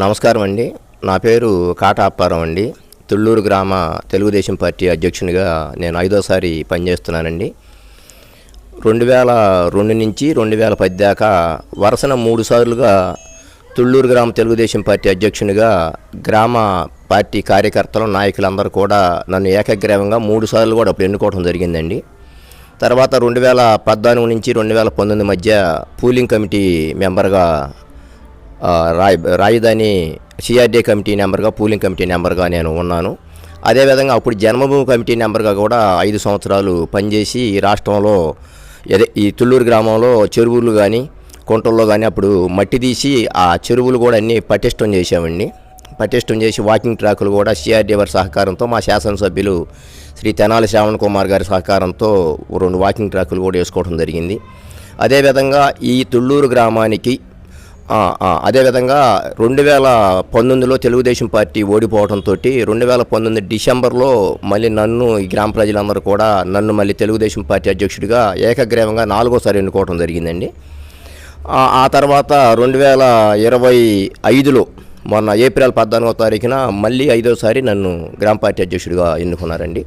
నమస్కారం అండి. నా పేరు కాటాప్పారం అండి. తుళ్ళూరు గ్రామ తెలుగుదేశం పార్టీ అధ్యక్షునిగా నేను ఐదోసారి పనిచేస్తున్నానండి. రెండు వేల రెండు నుంచి రెండు వేల పది దాకా వరుసన మూడు సార్లుగా తుళ్ళూరు గ్రామ తెలుగుదేశం పార్టీ అధ్యక్షునిగా గ్రామ పార్టీ కార్యకర్తలు నాయకులందరూ కూడా నన్ను ఏకగ్రీవంగా మూడు సార్లు కూడా అప్పుడు ఎన్నుకోవడం జరిగిందండి. తర్వాత రెండు వేల పద్నాలుగు నుంచి రెండు వేల పంతొమ్మిది మధ్య పూలింగ్ కమిటీ మెంబర్గా రాజధాని సిఆర్డీ కమిటీ నెంబర్గా పూలింగ్ కమిటీ నెంబర్గా నేను ఉన్నాను. అదేవిధంగా అప్పుడు జన్మభూమి కమిటీ నెంబర్గా కూడా ఐదు సంవత్సరాలు పనిచేసి ఈ రాష్ట్రంలో అదే ఈ తుళ్ళూరు గ్రామంలో చెరువులు కానీ కుంటల్లో కానీ అప్పుడు మట్టి తీసి ఆ చెరువులు కూడా అన్నీ పటిష్టం చేసామండి పటిష్టం చేసి వాకింగ్ ట్రాకులు కూడా సిఆర్డీ వారి సహకారంతో మా శాసనసభ్యులు శ్రీ తెనాలి శ్రావణ్ కుమార్ గారి సహకారంతో రెండు వాకింగ్ ట్రాకులు కూడా వేసుకోవడం జరిగింది. అదేవిధంగా ఈ తుళ్ళూరు గ్రామానికి అదేవిధంగా రెండు వేల పంతొమ్మిదిలో తెలుగుదేశం పార్టీ ఓడిపోవడంతో రెండు వేల పంతొమ్మిది డిసెంబర్లో మళ్ళీ నన్ను ఈ గ్రామ ప్రజలందరూ కూడా నన్ను మళ్ళీ తెలుగుదేశం పార్టీ అధ్యక్షుడిగా ఏకగ్రీవంగా నాలుగోసారి ఎన్నుకోవడం జరిగిందండి. ఆ తర్వాత రెండు వేల ఇరవై ఐదులో మొన్న ఏప్రిల్ పద్నాలుగో తారీఖున మళ్ళీ ఐదోసారి నన్ను గ్రామ పార్టీ అధ్యక్షుడిగా ఎన్నుకున్నారండి.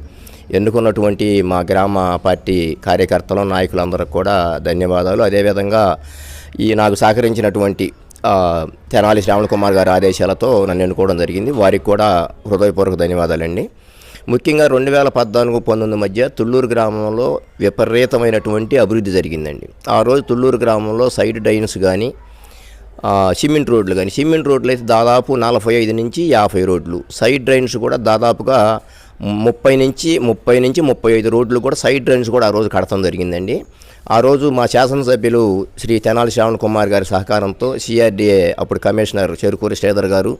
ఎన్నుకున్నటువంటి మా గ్రామ పార్టీ కార్యకర్తలు నాయకులందరికీ కూడా ధన్యవాదాలు. అదేవిధంగా ఈ నాకు సహకరించినటువంటి తెనాలి శ్రావణ్ కుమార్ గారి ఆదేశాలతో నన్ను ఎన్నుకోవడం జరిగింది. వారికి కూడా హృదయపూర్వక ధన్యవాదాలండి. ముఖ్యంగా రెండు వేల పద్నాలుగు పంతొమ్మిది మధ్య తుళ్ళూరు గ్రామంలో విపరీతమైనటువంటి అభివృద్ధి జరిగిందండి. ఆ రోజు తుళ్ళూరు గ్రామంలో సైడ్ డైన్స్ కానీ సిమెంట్ రోడ్లు కానీ సిమెంట్ రోడ్లు అయితే దాదాపు నలభై ఐదు నుంచి యాభై రోడ్లు. సైడ్ డ్రైన్స్ కూడా దాదాపుగా ముప్పై నుంచి ముప్పై నుంచి ముప్పై ఐదు రోడ్లు కూడా సైడ్ డ్రైన్స్ కూడా ఆ రోజు కడతాం జరిగిందండి. ఆ రోజు మా శాసనసభ్యులు శ్రీ తెనాలి శ్రావణ్ కుమార్ గారి సహకారంతో సిఆర్డీఏ అప్పుడు కమిషనర్ చెరుకూరి శ్రీధర్ గారు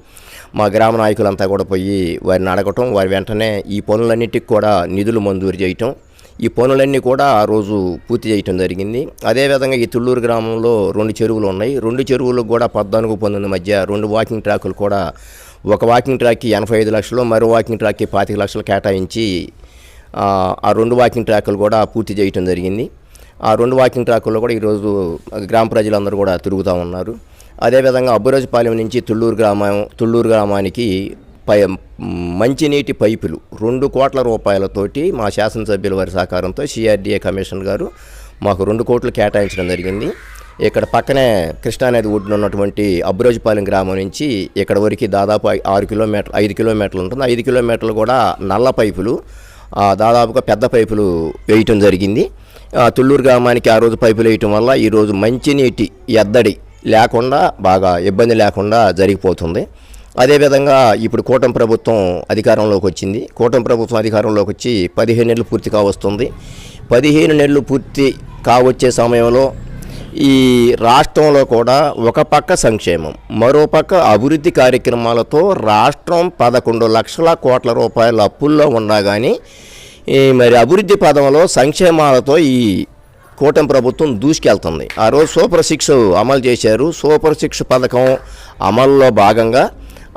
మా గ్రామ నాయకులంతా కూడా పోయి వారిని అడగటం వారి వెంటనే ఈ పనులన్నిటికి కూడా నిధులు మంజూరు చేయటం ఈ పనులన్నీ కూడా ఆ రోజు పూర్తి చేయటం జరిగింది. అదేవిధంగా ఈ తుళ్ళూరు గ్రామంలో రెండు చెరువులు ఉన్నాయి. రెండు చెరువులకు కూడా పద్నాలుగు పంతొమ్మిది మధ్య రెండు వాకింగ్ ట్రాకులు కూడా ఒక వాకింగ్ ట్రాక్కి ఎనభై ఐదు లక్షలు మరో వాకింగ్ ట్రాక్కి పాతిక లక్షలు కేటాయించి ఆ, ఆ రెండు వాకింగ్ ట్రాకులు కూడా పూర్తి చేయటం జరిగింది. ఆ రెండు వాకింగ్ ట్రాకుల్లో కూడా ఈరోజు గ్రామ ప్రజలందరూ కూడా తిరుగుతూ ఉన్నారు. అదేవిధంగా అబ్బురాజుపాలెం నుంచి తుళ్ళూరు గ్రామం తుళ్ళూరు గ్రామానికి పై మంచినీటి పైపులు రెండు కోట్ల రూపాయలతోటి మా శాసనసభ్యుల వారి సహకారంతో సిఆర్డీఏ కమిషనర్ గారు మాకు రెండు కోట్లు కేటాయించడం జరిగింది. ఇక్కడ పక్కనే కృష్ణానది ఒడ్డున ఉన్నటువంటి అబ్బురాజుపాలెం గ్రామం నుంచి ఇక్కడ వరకు దాదాపు ఆరు కిలోమీటర్ ఐదు కిలోమీటర్లు ఉంటుంది. ఐదు కిలోమీటర్లు కూడా నల్ల పైపులు దాదాపుగా పెద్ద పైపులు వేయటం జరిగింది. తుళ్ళూరు గ్రామానికి ఆ రోజు పైపులు వేయటం వల్ల ఈరోజు మంచినీటి ఎద్దడి లేకుండా బాగా ఇబ్బంది లేకుండా జరిగిపోతుంది. అదేవిధంగా ఇప్పుడు కూటమి ప్రభుత్వం అధికారంలోకి వచ్చింది. కూటమి ప్రభుత్వం అధికారంలోకి వచ్చి పదిహేను నెలలు పూర్తి కావస్తుంది. పదిహేను నెలలు పూర్తి కావచ్చే సమయంలో ఈ రాష్ట్రంలో కూడా ఒక పక్క సంక్షేమం మరో పక్క అభివృద్ధి కార్యక్రమాలతో రాష్ట్రం పదకొండు లక్షల కోట్ల రూపాయల అప్పుల్లో ఉన్నా కానీ మరి అభివృద్ధి పదంలో సంక్షేమాలతో ఈ కూటమి ప్రభుత్వం దూసుకెళ్తుంది. ఆ రోజు సూపర్ సిక్స్ అమలు చేశారు. సూపర్ సిక్స్ పథకం అమల్లో భాగంగా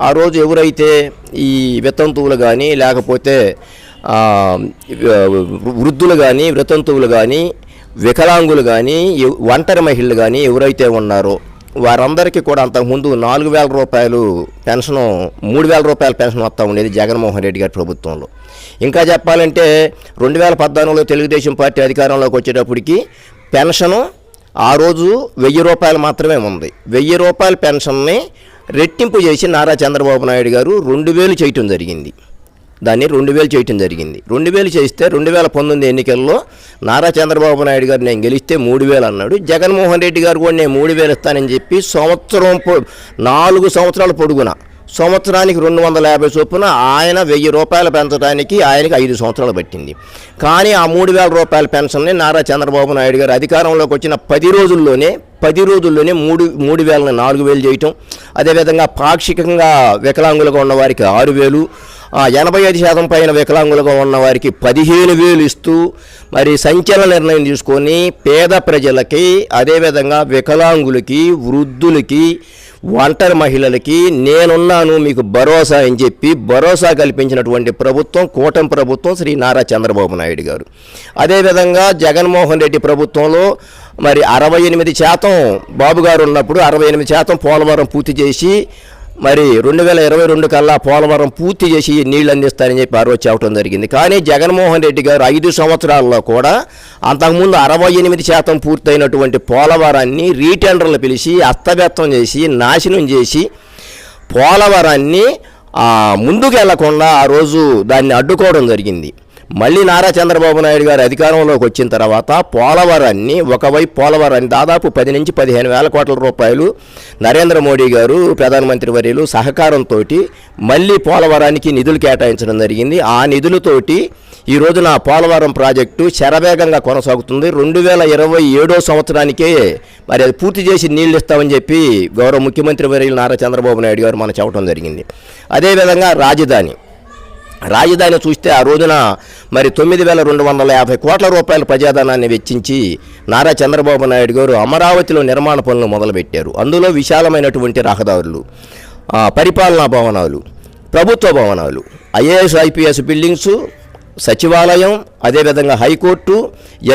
ఆ రోజు ఎవరైతే ఈ వితంతువులు కానీ లేకపోతే వృద్ధులు కానీ వితంతువులు కానీ వికలాంగులు కానీ ఒంటరి మహిళలు కానీ ఎవరైతే ఉన్నారో వారందరికీ కూడా అంతకుముందు నాలుగు వేల రూపాయలు పెన్షను మూడు వేల రూపాయల పెన్షన్ వస్తూ ఉండేది జగన్మోహన్ రెడ్డి గారి ప్రభుత్వంలో. ఇంకా చెప్పాలంటే రెండు వేల పద్నాలుగులో తెలుగుదేశం పార్టీ అధికారంలోకి వచ్చేటప్పటికి పెన్షను ఆ రోజు వెయ్యి రూపాయలు మాత్రమే ఉంది. వెయ్యి రూపాయల పెన్షన్ని రెట్టింపు చేసి నారా చంద్రబాబు నాయుడు గారు రెండు వేలు చేయటం జరిగింది. దాన్ని రెండు వేలు చేయటం జరిగింది. రెండు వేలు చేస్తే రెండు వేల పంతొమ్మిది ఎన్నికల్లో నారా చంద్రబాబు నాయుడు గారు నేను గెలిస్తే మూడు వేలు అన్నాడు. జగన్మోహన్ రెడ్డి గారు కూడా నేను మూడు వేలు ఇస్తానని చెప్పి సంవత్సరం నాలుగు సంవత్సరాల పొడుగున సంవత్సరానికి రెండు వందల యాభై చొప్పున ఆయన వెయ్యి రూపాయలు పెంచడానికి ఆయనకి ఐదు సంవత్సరాలు పట్టింది. కానీ ఆ మూడు వేల రూపాయల పెన్షన్ని నారా చంద్రబాబు నాయుడు గారు అధికారంలోకి వచ్చిన పది రోజుల్లోనే పది రోజుల్లోనే మూడు మూడు వేలని నాలుగు వేలు చేయటం అదేవిధంగా పాక్షికంగా వికలాంగులుగా ఉన్న వారికి ఆరు వేలు ఎనభై ఐదు శాతం పైన వికలాంగులుగా ఉన్న వారికి పదిహేను వేలు ఇస్తూ మరి సంచలన నిర్ణయం తీసుకొని పేద ప్రజలకి అదేవిధంగా వికలాంగులకి వృద్ధులకి ఒంటరి మహిళలకి నేనున్నాను మీకు భరోసా అని చెప్పి భరోసా కల్పించినటువంటి ప్రభుత్వం కూటమి ప్రభుత్వం శ్రీ నారా చంద్రబాబు నాయుడు గారు. అదేవిధంగా జగన్మోహన్ రెడ్డి ప్రభుత్వంలో మరి అరవై ఎనిమిది శాతం బాబు గారు ఉన్నప్పుడు అరవై ఎనిమిది శాతం పోలవరం పూర్తి చేసి మరి రెండు వేల ఇరవై రెండు కల్లా పోలవరం పూర్తి చేసి నీళ్ళు అందిస్తారని చెప్పి ఆ రోజు చెప్పడం జరిగింది. కానీ జగన్మోహన్ రెడ్డి గారు ఐదు సంవత్సరాల్లో కూడా అంతకుముందు అరవై ఎనిమిది శాతం పూర్తయినటువంటి పోలవరాన్ని రీటెండర్లు పిలిచి అస్తవ్యస్తం చేసి నాశనం చేసి పోలవరాన్ని ముందుకు వెళ్ళకుండా ఆ రోజు దాన్ని అడ్డుకోవడం జరిగింది. మళ్ళీ నారా చంద్రబాబు నాయుడు గారు అధికారంలోకి వచ్చిన తర్వాత పోలవరాన్ని ఒకవైపు పోలవరాన్ని దాదాపు పది నుంచి పదిహేను వేల కోట్ల రూపాయలు నరేంద్ర మోడీ గారు ప్రధానమంత్రి వర్యులు సహకారంతో మళ్ళీ పోలవరానికి నిధులు కేటాయించడం జరిగింది. ఆ నిధులతోటి ఈ రోజున పోలవరం ప్రాజెక్టు శరవేగంగా కొనసాగుతుంది. రెండు వేల ఇరవై ఏడో సంవత్సరానికే మరి అది పూర్తి చేసి నీళ్ళు ఇస్తామని చెప్పి గౌరవ ముఖ్యమంత్రి వర్యులు నారా చంద్రబాబు నాయుడు గారు మనం చెప్పడం జరిగింది. అదేవిధంగా రాజధాని రాజధాని చూస్తే ఆ రోజున మరి తొమ్మిది వేల రెండు వందల యాభై కోట్ల రూపాయల ప్రజాధనాన్ని వెచ్చించి నారా చంద్రబాబు నాయుడు గారు అమరావతిలో నిర్మాణ పనులు మొదలుపెట్టారు. అందులో విశాలమైనటువంటి రహదారులు పరిపాలనా భవనాలు ప్రభుత్వ భవనాలు ఐఏఎస్ ఐపీఎస్ బిల్డింగ్స్ సచివాలయం అదేవిధంగా హైకోర్టు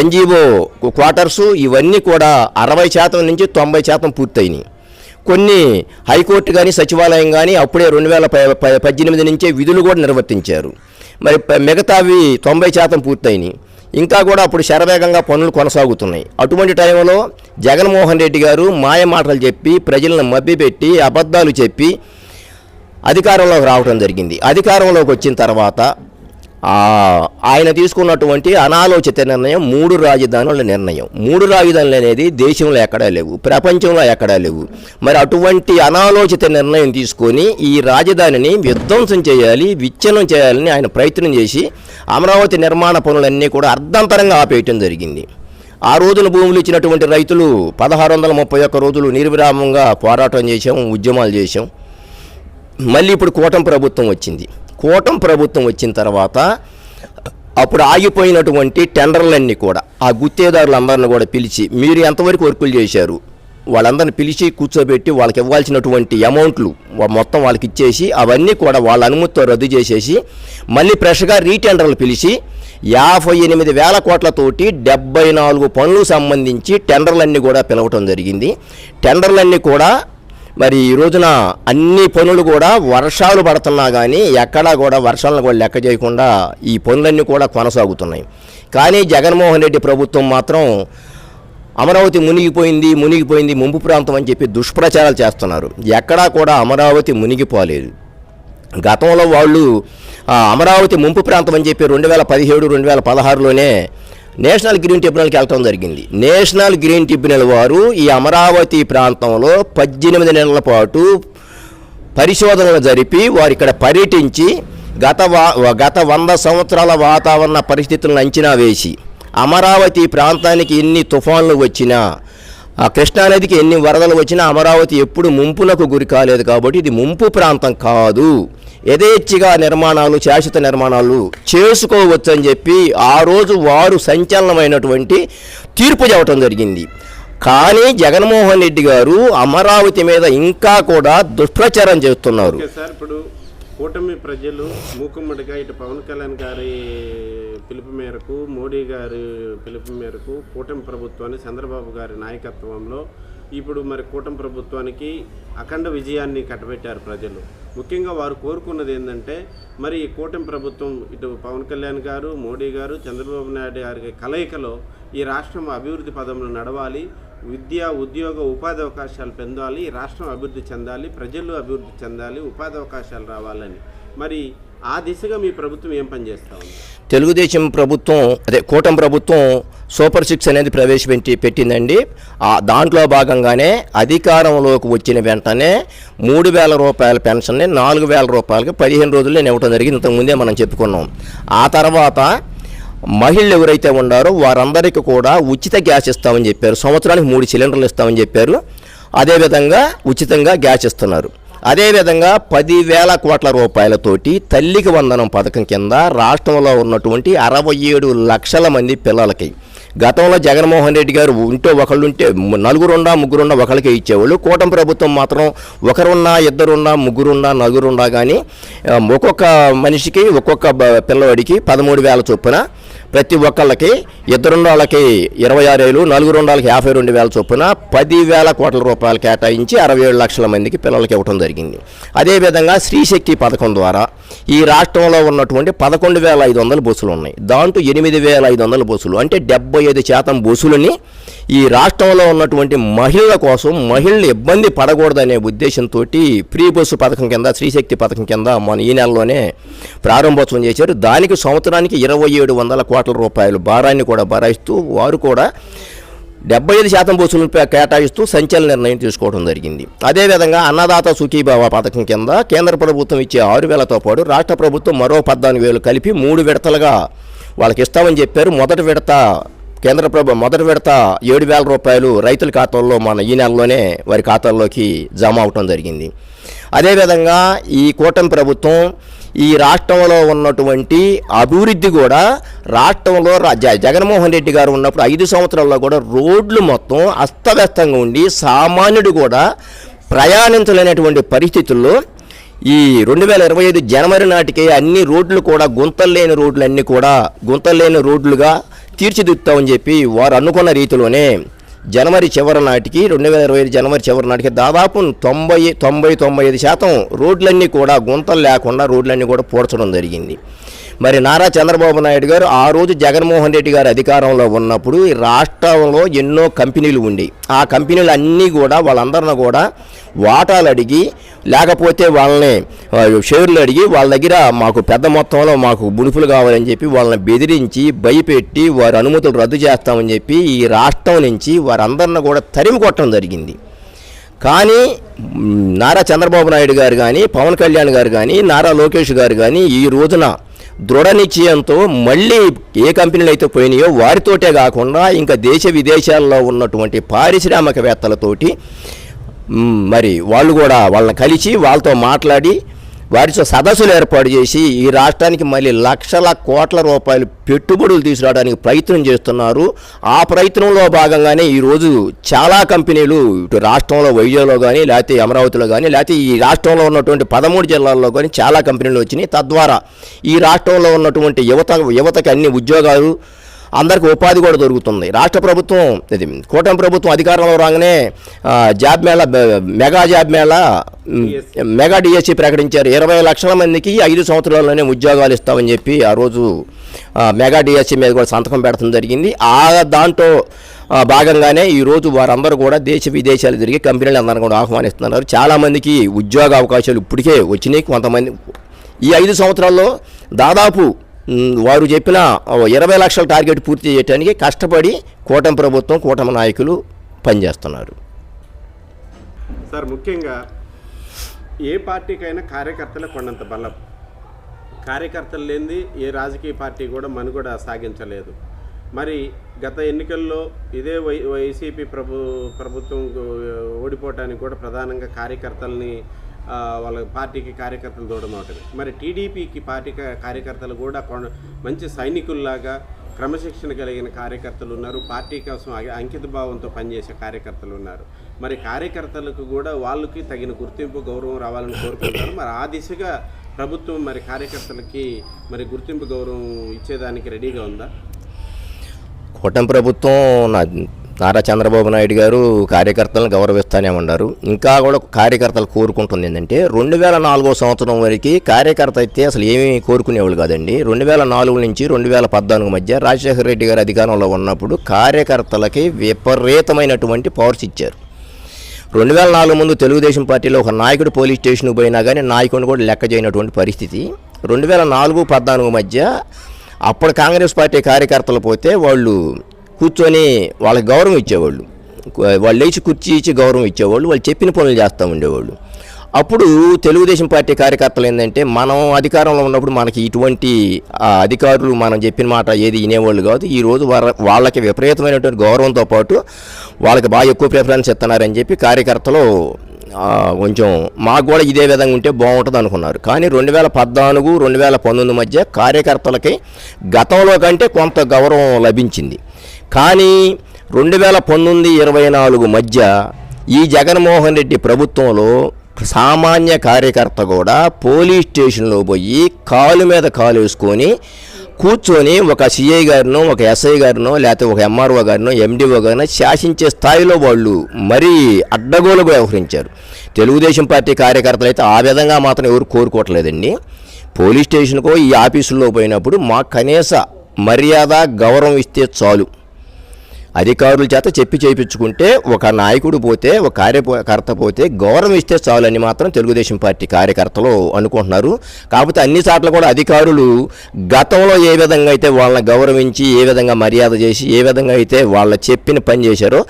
ఎన్జిఓ క్వార్టర్సు ఇవన్నీ కూడా అరవై శాతం నుంచి తొంభై శాతం పూర్తయినాయి. కొన్ని హైకోర్టు కానీ సచివాలయం కానీ అప్పుడే రెండు వేల ప- ప- పద్దెనిమిది నుంచే విధులు కూడా నిర్వర్తించారు. మరి మిగతావి తొంభై శాతం పూర్తయినాయి. ఇంకా కూడా అప్పుడు శరవేగంగా పనులు కొనసాగుతున్నాయి. అటువంటి టైంలో జగన్మోహన్ రెడ్డి గారు మాయ మాటలు చెప్పి ప్రజలను మభ్యపెట్టి అబద్ధాలు చెప్పి అధికారంలోకి రావడం జరిగింది. అధికారంలోకి వచ్చిన తర్వాత ఆయన తీసుకున్నటువంటి అనాలోచిత నిర్ణయం మూడు రాజధానుల నిర్ణయం. మూడు రాజధానులు అనేది దేశంలో ఎక్కడా లేవు ప్రపంచంలో ఎక్కడా లేవు. మరి అటువంటి అనాలోచిత నిర్ణయం తీసుకొని ఈ రాజధానిని విధ్వంసం చేయాలి విచ్ఛిన్నం చేయాలని ఆయన ప్రయత్నం చేసి అమరావతి నిర్మాణ పనులన్నీ కూడా అర్ధంతరంగా ఆపేయటం జరిగింది. ఆ రోజున భూములు ఇచ్చినటువంటి రైతులు పదహారు వందల ముప్పై ఒక్క రోజులు నిర్విరామంగా పోరాటం చేశాం ఉద్యమాలు చేశాం. మళ్ళీ ఇప్పుడు కూటమి ప్రభుత్వం వచ్చింది. కూటమి ప్రభుత్వం వచ్చిన తర్వాత అప్పుడు ఆగిపోయినటువంటి టెండర్లన్నీ కూడా ఆ గుత్తేదారులందరిని కూడా పిలిచి మీరు ఎంతవరకు వర్కులు చేశారు? వాళ్ళందరిని పిలిచి కూర్చోబెట్టి వాళ్ళకి ఇవ్వాల్సినటువంటి అమౌంట్లు మొత్తం వాళ్ళకి ఇచ్చేసి అవన్నీ కూడా వాళ్ళ అనుమతితో రద్దు చేసేసి మళ్ళీ ఫ్రెష్గా రీటెండర్లు పిలిచి యాభై ఎనిమిది వేల కోట్లతోటి డెబ్బై నాలుగు పనులకు సంబంధించి టెండర్లన్నీ కూడా పిలవటం జరిగింది. టెండర్లన్నీ కూడా మరి ఈ రోజున అన్ని పనులు కూడా వర్షాలు పడుతున్నా కానీ ఎక్కడా కూడా వర్షాలను కూడా లెక్క చేయకుండా ఈ పనులన్నీ కూడా కొనసాగుతున్నాయి. కానీ జగన్మోహన్ రెడ్డి ప్రభుత్వం మాత్రం అమరావతి మునిగిపోయింది మునిగిపోయింది ముంపు ప్రాంతం అని చెప్పి దుష్ప్రచారాలు చేస్తున్నారు. ఎక్కడా కూడా అమరావతి మునిగిపోలేదు. గతంలో వాళ్ళు అమరావతి ముంపు ప్రాంతం అని చెప్పి రెండు వేల పదిహేడు రెండు వేల పదహారులోనే నేషనల్ గ్రీన్ ట్రిబ్యునల్కి వెళ్ళటం జరిగింది. నేషనల్ గ్రీన్ ట్రిబ్యునల్ వారు ఈ అమరావతి ప్రాంతంలో పద్దెనిమిది నెలల పాటు పరిశోధనలు జరిపి వారు ఇక్కడ పర్యటించి గత వా గత వంద సంవత్సరాల వాతావరణ పరిస్థితులను అంచనా వేసి అమరావతి ప్రాంతానికి ఎన్ని తుఫాన్లు వచ్చినా ఆ కృష్ణానదికి ఎన్ని వరదలు వచ్చినా అమరావతి ఎప్పుడు ముంపులకు గురి కాలేదు కాబట్టి ఇది ముంపు ప్రాంతం కాదు. యథేచ్ఛగా నిర్మాణాలు శాశ్వత నిర్మాణాలు చేసుకోవచ్చని చెప్పి ఆ రోజు వారు సంచలనమైనటువంటి తీర్పు చెప్పడం జరిగింది. కానీ జగన్మోహన్ రెడ్డి గారు అమరావతి మీద ఇంకా కూడా దుష్ప్రచారం చేస్తున్నారు. ఇప్పుడు కూటమి ప్రజలు మూకుమ్మడిగా ఇటు పవన్ కళ్యాణ్ గారి పిలుపు మేరకు మోడీ గారి పిలుపు మేరకు కూటమి ప్రభుత్వాన్ని చంద్రబాబు గారి నాయకత్వంలో ఇప్పుడు మరి కూటమి ప్రభుత్వానికి అఖండ విజయాన్ని కట్టబెట్టారు ప్రజలు. ముఖ్యంగా వారు కోరుకున్నది ఏంటంటే మరి ఈ కూటమి ప్రభుత్వం ఇటు పవన్ కళ్యాణ్ గారు మోడీ గారు చంద్రబాబు నాయుడు గారి కలయికలో ఈ రాష్ట్రం అభివృద్ధి పదంలో నడవాలి. విద్య ఉద్యోగ ఉపాధి అవకాశాలు పెందాలి రాష్ట్రం అభివృద్ధి చెందాలి ప్రజలు అభివృద్ధి చెందాలి ఉపాధి అవకాశాలు రావాలని. మరి ఆ దిశగా మీ ప్రభుత్వం ఏం పనిచేస్తా ఉంది? తెలుగుదేశం ప్రభుత్వం అదే కూటమి ప్రభుత్వం సూపర్ సిక్స్ అనేది ప్రవేశపెట్టి పెట్టిందండి. ఆ దాంట్లో భాగంగానే అధికారంలోకి వచ్చిన వెంటనే మూడు వేల రూపాయల పెన్షన్ని నాలుగు వేల రూపాయలకి పదిహేను రోజుల్లో ఇవ్వడం జరిగింది. ఇంతకుముందే మనం చెప్పుకున్నాం. ఆ తర్వాత మహిళలు ఎవరైతే ఉన్నారో వారందరికీ కూడా ఉచిత గ్యాస్ ఇస్తామని చెప్పారు. సంవత్సరానికి మూడు సిలిండర్లు ఇస్తామని చెప్పారు. అదేవిధంగా ఉచితంగా గ్యాస్ ఇస్తున్నారు. అదేవిధంగా పదివేల కోట్ల రూపాయలతోటి తల్లికి వందనం పథకం కింద రాష్ట్రంలో ఉన్నటువంటి అరవై ఏడు లక్షల మంది పిల్లలకి గతంలో జగన్మోహన్ రెడ్డి గారు ఉంటే ఒకళ్ళుంటే నలుగురున్నా ముగ్గురున్నా ఒకళ్ళకే ఇచ్చేవాళ్ళు. కూటమి ప్రభుత్వం మాత్రం ఒకరున్నా ఇద్దరున్నా ముగ్గురున్నా నలుగురున్నా కానీ ఒక్కొక్క మనిషికి ఒక్కొక్క పిల్లవాడికి పదమూడు వేల చొప్పున ప్రతి ఒక్కళ్ళకి ఇద్దరున్న వాళ్ళకి ఇరవై ఆరు వేలు నలుగురు వాళ్ళకి యాభై రెండు వేల చొప్పున పదివేల కోట్ల రూపాయలు కేటాయించి అరవై ఏడు లక్షల మందికి పిల్లలకి ఇవ్వడం జరిగింది. అదేవిధంగా స్త్రీశక్తి పథకం ద్వారా ఈ రాష్ట్రంలో ఉన్నటువంటి పదకొండు వేల ఐదు వందల బస్సులు ఉన్నాయి. దాంట్లో ఎనిమిది వేల ఐదు వందల బస్సులు అంటే డెబ్బై ఐదు శాతం బస్సులని ఈ రాష్ట్రంలో ఉన్నటువంటి మహిళల కోసం మహిళలు ఇబ్బంది పడకూడదనే ఉద్దేశంతో ఫ్రీ బస్సు పథకం కింద స్త్రీశక్తి పథకం కింద మన ఈ నెలలోనే ప్రారంభోత్సవం చేశారు. దానికి సంవత్సరానికి ఇరవై ఏడు వందల కోట్ల రూపాయలు భారాన్ని కూడా భరాయిస్తూ వారు కూడా డెబ్బై ఐదు శాతం బస్సులపై కేటాయిస్తూ సంచలన నిర్ణయం తీసుకోవడం జరిగింది. అదేవిధంగా అన్నదాత సుఖీభావ పథకం కింద కేంద్ర ప్రభుత్వం ఇచ్చే ఆరు వేలతో పాటు రాష్ట్ర ప్రభుత్వం మరో పద్నాలుగు వేలు కలిపి మూడు విడతలుగా వాళ్ళకి ఇస్తామని చెప్పారు. మొదటి విడత కేంద్ర ప్రభుత్వం మొదటి విడత ఏడు వేల రూపాయలు రైతుల ఖాతాల్లో మన ఈ నెలలోనే వారి ఖాతాల్లోకి జమ అవటం జరిగింది. అదేవిధంగా ఈ కూటమి ప్రభుత్వం ఈ రాష్ట్రంలో ఉన్నటువంటి అభివృద్ధి కూడా రాష్ట్రంలో జగన్మోహన్ రెడ్డి గారు ఉన్నప్పుడు ఐదు సంవత్సరాల్లో కూడా రోడ్లు మొత్తం అస్తవ్యస్తంగా ఉండి సామాన్యుడు కూడా ప్రయాణించలేనటువంటి పరిస్థితుల్లో ఈ రెండు వేల ఇరవై ఐదు జనవరి నాటికి అన్ని రోడ్లు కూడా గుంతలు లేని రోడ్లు అన్నీ కూడా గుంతలు లేని రోడ్లుగా తీర్చిదిద్దుతామని చెప్పి వారు అనుకున్న రీతిలోనే జనవరి చివరి నాటికి రెండు వేల ఇరవై ఐదు జనవరి చివరి నాటికి దాదాపు తొంభై తొంభై తొంభై ఐదు శాతం రోడ్లన్నీ కూడా గుంతలు లేకుండా రోడ్లన్నీ కూడా పూడ్చడం జరిగింది. మరి నారా చంద్రబాబు నాయుడు గారు ఆ రోజు జగన్మోహన్ రెడ్డి గారు అధికారంలో ఉన్నప్పుడు ఈ రాష్ట్రంలో ఎన్నో కంపెనీలు ఉండి ఆ కంపెనీలు అన్నీ కూడా వాళ్ళందరిని కూడా వాటాలు అడిగి లేకపోతే వాళ్ళని షేర్లు అడిగి వాళ్ళ దగ్గర మాకు పెద్ద మొత్తంలో మాకు ముడుపులు కావాలని చెప్పి వాళ్ళని బెదిరించి భయపెట్టి వారి అనుమతులు రద్దు చేస్తామని చెప్పి ఈ రాష్ట్రం నుంచి వారందరిని కూడా తరిమి కొట్టడం జరిగింది. కానీ నారా చంద్రబాబు నాయుడు గారు కానీ పవన్ కళ్యాణ్ గారు కానీ నారా లోకేష్ గారు కానీ ఈ రోజున దృఢ నిశ్చయంతో మళ్ళీ ఏ కంపెనీలు అయితే పోయినాయో వారితోటే కాకుండా ఇంకా దేశ విదేశాల్లో ఉన్నటువంటి పారిశ్రామికవేత్తలతోటి మరి వాళ్ళు కూడా వాళ్ళని కలిసి వాళ్ళతో మాట్లాడి వారితో సదస్సులు ఏర్పాటు చేసి ఈ రాష్ట్రానికి మళ్ళీ లక్షల కోట్ల రూపాయలు పెట్టుబడులు తీసుకురావడానికి ప్రయత్నం చేస్తున్నారు. ఆ ప్రయత్నంలో భాగంగానే ఈరోజు చాలా కంపెనీలు ఇటు రాష్ట్రంలో వైజాగ్లో కానీ లేకపోతే అమరావతిలో కానీ లేకపోతే ఈ రాష్ట్రంలో ఉన్నటువంటి పదమూడు జిల్లాల్లో కానీ చాలా కంపెనీలు వచ్చినాయి. తద్వారా ఈ రాష్ట్రంలో ఉన్నటువంటి యువత యువతకి అన్ని ఉద్యోగాలు అందరికి ఉపాధి కూడా దొరుకుతుంది. రాష్ట్ర ప్రభుత్వం ఇది కూటమి ప్రభుత్వం అధికారంలో రాగానే job mela mega job mela mega DSC ప్రకటించారు. ఇరవై లక్షల మందికి ఐదు సంవత్సరాల్లోనే ఉద్యోగాలు ఇస్తామని చెప్పి ఆ రోజు మెగా డిఎస్సి మీద కూడా సంతకం పెడతాం జరిగింది. ఆ దాంట్లో భాగంగానే ఈరోజు వారందరూ కూడా దేశ విదేశాలు తిరిగి కంపెనీలు అందరూ కూడా ఆహ్వానిస్తున్నారు. చాలామందికి ఉద్యోగ అవకాశాలు ఇప్పటికే వచ్చినాయి. కొంతమంది ఈ ఐదు సంవత్సరాల్లో దాదాపు వారు చెప్పిన ఇరవై లక్షల టార్గెట్ పూర్తి చేయడానికి కష్టపడి కూటమి ప్రభుత్వం కూటమి నాయకులు పనిచేస్తున్నారు. సార్ ముఖ్యంగా ఏ పార్టీకైనా కార్యకర్తల కొండంత బలం. కార్యకర్తలు లేనిది ఏ రాజకీయ పార్టీ కూడా మనుగడ సాగించలేదు. మరి గత ఎన్నికల్లో ఇదే వై వైసీపీ ప్రభు ప్రభుత్వం ఓడిపోవటానికి కూడా ప్రధానంగా కార్యకర్తల్ని వాళ్ళ పార్టీకి కార్యకర్తలు దూడడం అవుతుంది మరి టీడీపీకి పార్టీ కార్యకర్తలు కూడా మంచి సైనికుల్లాగా క్రమశిక్షణ కలిగిన కార్యకర్తలు ఉన్నారు. పార్టీ కోసం అంకితభావంతో అంకిత భావంతో పనిచేసే కార్యకర్తలు ఉన్నారు. మరి కార్యకర్తలకు కూడా వాళ్ళకి తగిన గుర్తింపు గౌరవం రావాలని కోరుకుంటారు మరి ఆ దిశగా ప్రభుత్వం మరి కార్యకర్తలకి మరి గుర్తింపు గౌరవం ఇచ్చేదానికి రెడీగా ఉందా? కూటమి ప్రభుత్వం నా- నారా చంద్రబాబు నాయుడు గారు కార్యకర్తలను గౌరవిస్తానే ఉన్నారు. ఇంకా కూడా కార్యకర్తలు కోరుకుంటుంది ఏంటంటే రెండు వేల నాలుగో సంవత్సరం వరకు కార్యకర్త అయితే అసలు ఏమీ కోరుకునేవాళ్ళు కాదండి. రెండు వేల నాలుగు నుంచి రెండు వేల పద్నాలుగు మధ్య రాజశేఖర రెడ్డి గారు అధికారంలో ఉన్నప్పుడు కార్యకర్తలకి విపరీతమైనటువంటి పవర్స్ ఇచ్చారు. రెండు వేల నాలుగు ముందు తెలుగుదేశం పార్టీలో ఒక నాయకుడు పోలీస్ స్టేషన్కి పోయినా కానీ నాయకుడిని కూడా లెక్క చేయనటువంటి పరిస్థితి. రెండు వేల నాలుగు పద్నాలుగు మధ్య అప్పుడు కాంగ్రెస్ పార్టీ కార్యకర్తలు పోతే వాళ్ళు కూర్చొని వాళ్ళకి గౌరవం ఇచ్చేవాళ్ళు. వాళ్ళు లేచి కుర్చీ ఇచ్చి గౌరవం ఇచ్చేవాళ్ళు వాళ్ళు చెప్పిన పనులు చేస్తూ ఉండేవాళ్ళు. అప్పుడు తెలుగుదేశం పార్టీ కార్యకర్తలు ఏంటంటే మనం అధికారంలో ఉన్నప్పుడు మనకి ఇటువంటి అధికారులు మనం చెప్పిన మాట ఏది వినేవాళ్ళు కాదు. ఈరోజు వాళ్ళకి విపరీతమైనటువంటి గౌరవంతో పాటు వాళ్ళకి బాగా ఎక్కువ ప్రిఫరెన్స్ ఇస్తున్నారని చెప్పి కార్యకర్తలు కొంచెం మాకు కూడా ఇదే విధంగా ఉంటే బాగుంటుంది అనుకున్నారు. కానీ రెండు వేల పద్నాలుగు రెండు వేల పంతొమ్మిది మధ్య కార్యకర్తలకి గతంలో కంటే కొంత గౌరవం లభించింది. కానీ రెండు వేల పంతొమ్మిది ఇరవై నాలుగు మధ్య ఈ జగన్మోహన్ రెడ్డి ప్రభుత్వంలో సామాన్య కార్యకర్త కూడా పోలీస్ స్టేషన్లో పోయి కాలు మీద కాలు వేసుకొని కూర్చొని ఒక సిఐ గారినో ఒక ఎస్ఐ గారినో లేకపోతే ఒక ఎంఆర్ఓ గారినో ఎండిఓ గారినో శాసించే స్థాయిలో వాళ్ళు మరీ అడ్డగోలుగా వ్యవహరించారు. తెలుగుదేశం పార్టీ కార్యకర్తలు అయితే ఆ విధంగా మాత్రం ఎవరు కోరుకోవట్లేదండి. పోలీస్ స్టేషన్కో ఈ ఆఫీసుల్లో పోయినప్పుడు మా కనీస మర్యాద గౌరవం ఇస్తే చాలు. అధికారుల చేత చెప్పి చేయించుకుంటే ఒక నాయకుడు పోతే ఒక కార్యకర్త పోతే గౌరవం ఇస్తే చాలని మాత్రం తెలుగుదేశం పార్టీ కార్యకర్తలు అనుకుంటున్నారు. కాకపోతే అన్ని చోట్ల కూడా అధికారులు గతంలో ఏ విధంగా అయితే వాళ్ళని గౌరవించి ఏ విధంగా మర్యాద చేసి ఏ విధంగా అయితే వాళ్ళ చెప్పిన పని చేశారో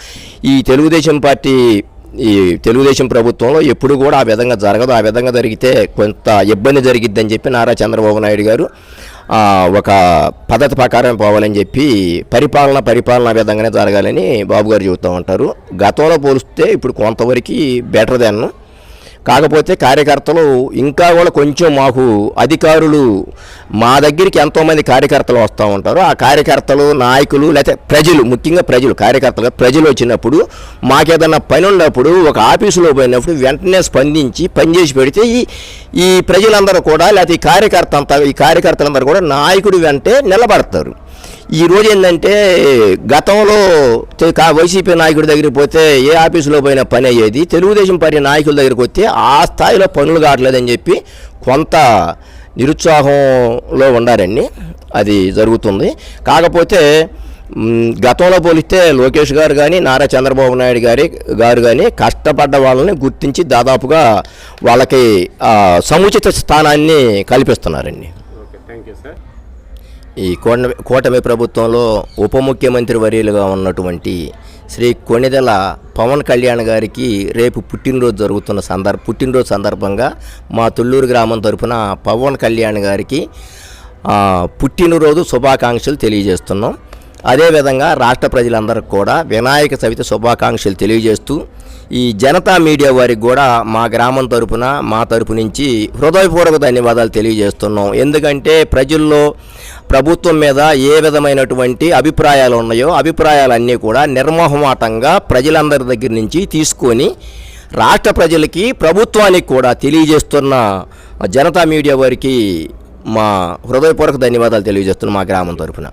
ఈ తెలుగుదేశం పార్టీ ఈ తెలుగుదేశం ప్రభుత్వంలో ఎప్పుడు కూడా ఆ విధంగా జరగదు. ఆ విధంగా జరిగితే కొంత ఇబ్బంది జరిగిద్దని చెప్పి నారా చంద్రబాబు నాయుడు గారు ఒక పద్ధతి ప్రకారం పోవాలని చెప్పి పరిపాలన పరిపాలన విధంగానే జరగాలని బాబు గారు చెబుతూ ఉంటారు. గతంలో పోలిస్తే ఇప్పుడు కొంతవరకు బెటర్ దెన్ కాకపోతే కార్యకర్తలు ఇంకా కూడా కొంచెం మాకు అధికారులు మా దగ్గరికి ఎంతోమంది కార్యకర్తలు వస్తూ ఉంటారు. ఆ కార్యకర్తలు నాయకులు లేకపోతే ప్రజలు ముఖ్యంగా ప్రజలు కార్యకర్తలు ప్రజలు వచ్చినప్పుడు మాకేదన్నా పని ఉన్నప్పుడు ఒక ఆఫీసులో పోయినప్పుడు వెంటనే స్పందించి పనిచేసి పెడితే ఈ ఈ ప్రజలందరూ కూడా లేకపోతే ఈ కార్యకర్త అంతా ఈ కార్యకర్తలందరూ కూడా నాయకుడి వెంటే నిలబడతారు. ఈ రోజు ఏంటంటే గతంలో వైసీపీ నాయకుడి దగ్గరికి పోతే ఏ ఆఫీసులో పోయినా పని అయ్యేది తెలుగుదేశం పార్టీ నాయకుల దగ్గరికి వస్తే ఆ స్థాయిలో పనులు కావట్లేదని చెప్పి కొంత నిరుత్సాహంలో ఉండారండి. అది జరుగుతుంది. కాకపోతే గతంలో పోలిస్తే లోకేష్ గారు కానీ నారా చంద్రబాబు నాయుడు గారి గారు కానీ కష్టపడ్డ వాళ్ళని గుర్తించి దాదాపుగా వాళ్ళకి సముచిత స్థానాన్ని కల్పిస్తున్నారండి. Okay thank you sir. ఈ కూటమి కూటమి ప్రభుత్వంలో ఉప ముఖ్యమంత్రి వర్యులుగా ఉన్నటువంటి శ్రీ కొణిదెల పవన్ కళ్యాణ్ గారికి రేపు పుట్టినరోజు జరుగుతున్న సందర్భ పుట్టినరోజు సందర్భంగా మా తుళ్ళూరు గ్రామం తరపున పవన్ కళ్యాణ్ గారికి పుట్టినరోజు శుభాకాంక్షలు తెలియజేస్తున్నాం. అదేవిధంగా రాష్ట్ర ప్రజలందరికీ కూడా వినాయక చవితి శుభాకాంక్షలు తెలియజేస్తూ ఈ జనతా మీడియా వారికి కూడా మా గ్రామం తరపున మా తరపు నుంచి హృదయపూర్వక ధన్యవాదాలు తెలియజేస్తున్నాం. ఎందుకంటే ప్రజల్లో ప్రభుత్వం మీద ఏ విధమైనటువంటి అభిప్రాయాలు ఉన్నాయో అభిప్రాయాలన్నీ కూడా నిర్మోహమాటంగా ప్రజలందరి దగ్గర నుంచి తీసుకొని రాష్ట్ర ప్రజలకి ప్రభుత్వానికి కూడా తెలియజేస్తున్న జనతా మీడియా వారికి మా హృదయపూర్వక ధన్యవాదాలు తెలియజేస్తున్నాం మా గ్రామం తరపున.